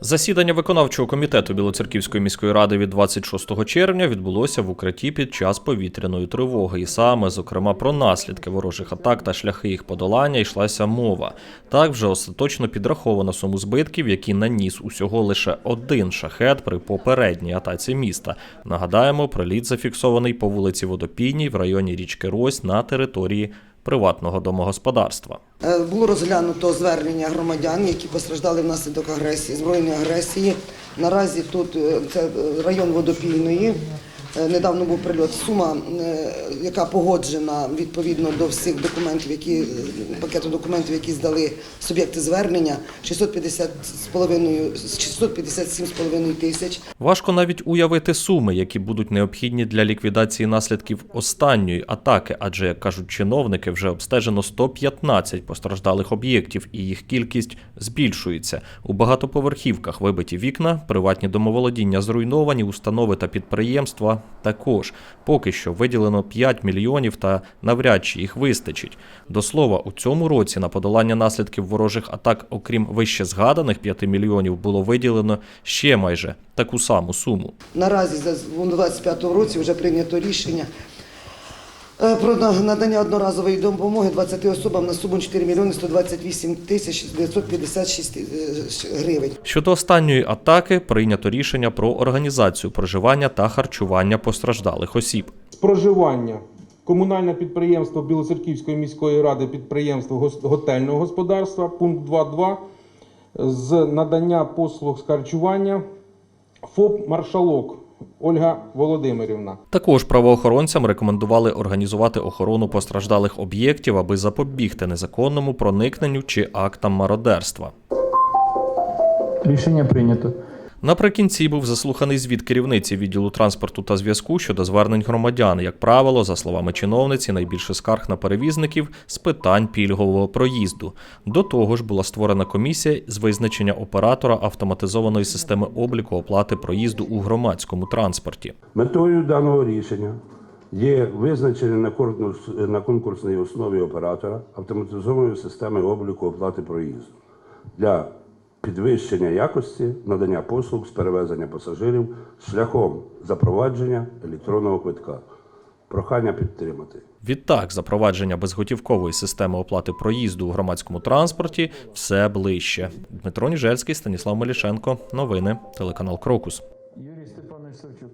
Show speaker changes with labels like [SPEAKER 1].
[SPEAKER 1] Засідання виконавчого комітету Білоцерківської міської ради від 26 червня відбулося в укритті під час повітряної тривоги, і саме зокрема про наслідки ворожих атак та шляхи їх подолання йшлася мова. Так вже остаточно підраховано суму збитків, які наніс усього лише один шахет при попередній атаці міста. Нагадаємо, приліт зафіксований по вулиці Водопійній в районі річки Рось на території приватного домогосподарства.
[SPEAKER 2] Е, Було розглянуто звернення громадян, які постраждали внаслідок агресії, збройної агресії. Наразі тут е, це район водопійної. Е, Недавно був прильот. Сума, е, яка погоджена відповідно до всіх документів, які е, пакету документів, які здали суб'єкти звернення, 650 з половиною 657,5 тисяч.
[SPEAKER 1] Важко навіть уявити суми, які будуть необхідні для ліквідації наслідків останньої атаки, адже, як кажуть чиновники, вже обстежено 115 постраждалих об'єктів, і їх кількість збільшується. У багатоповерхівках вибиті вікна, приватні домоволодіння зруйновані, установи та підприємства також. Поки що виділено 5 мільйонів та навряд чи їх вистачить. До слова, у цьому році на подолання наслідків ворожих атак, окрім вище згаданих 5 мільйонів, було виділено ще майже таку саму суму.
[SPEAKER 2] Наразі у 2025 році вже прийнято рішення про надання одноразової допомоги 20 особам на суму 4 мільйони 128 тисяч 956 е, гривень.
[SPEAKER 1] Щодо останньої атаки прийнято рішення про організацію проживання та харчування постраждалих осіб.
[SPEAKER 3] проживання комунальне підприємство Білоцерківської міської ради підприємство готельного господарства, пункт 2.2, з надання послуг з харчування ФОП Маршалок Ольга Володимирівна.
[SPEAKER 1] Також правоохоронцям рекомендували організувати охорону постраждалих об'єктів, аби запобігти незаконному проникненню чи актам мародерства.
[SPEAKER 4] Рішення прийнято.
[SPEAKER 1] Наприкінці був заслуханий звіт керівниці відділу транспорту та зв'язку щодо звернень громадян. Як правило, за словами чиновниці, найбільше скарг на перевізників з питань пільгового проїзду. До того ж, була створена комісія з визначення оператора автоматизованої системи обліку оплати проїзду у громадському транспорті.
[SPEAKER 5] Метою даного рішення є визначення на конкурс- на конкурсній основі оператора автоматизованої системи обліку оплати проїзду для підвищення якості надання послуг з перевезення пасажирів шляхом запровадження електронного квитка. Прохання підтримати.
[SPEAKER 1] Відтак запровадження безготівкової системи оплати проїзду у громадському транспорті все ближче. Дмитро Ніжельський, Станіслав Мелішенко, новини, телеканал Крокус. Юрій Степанович Савчук.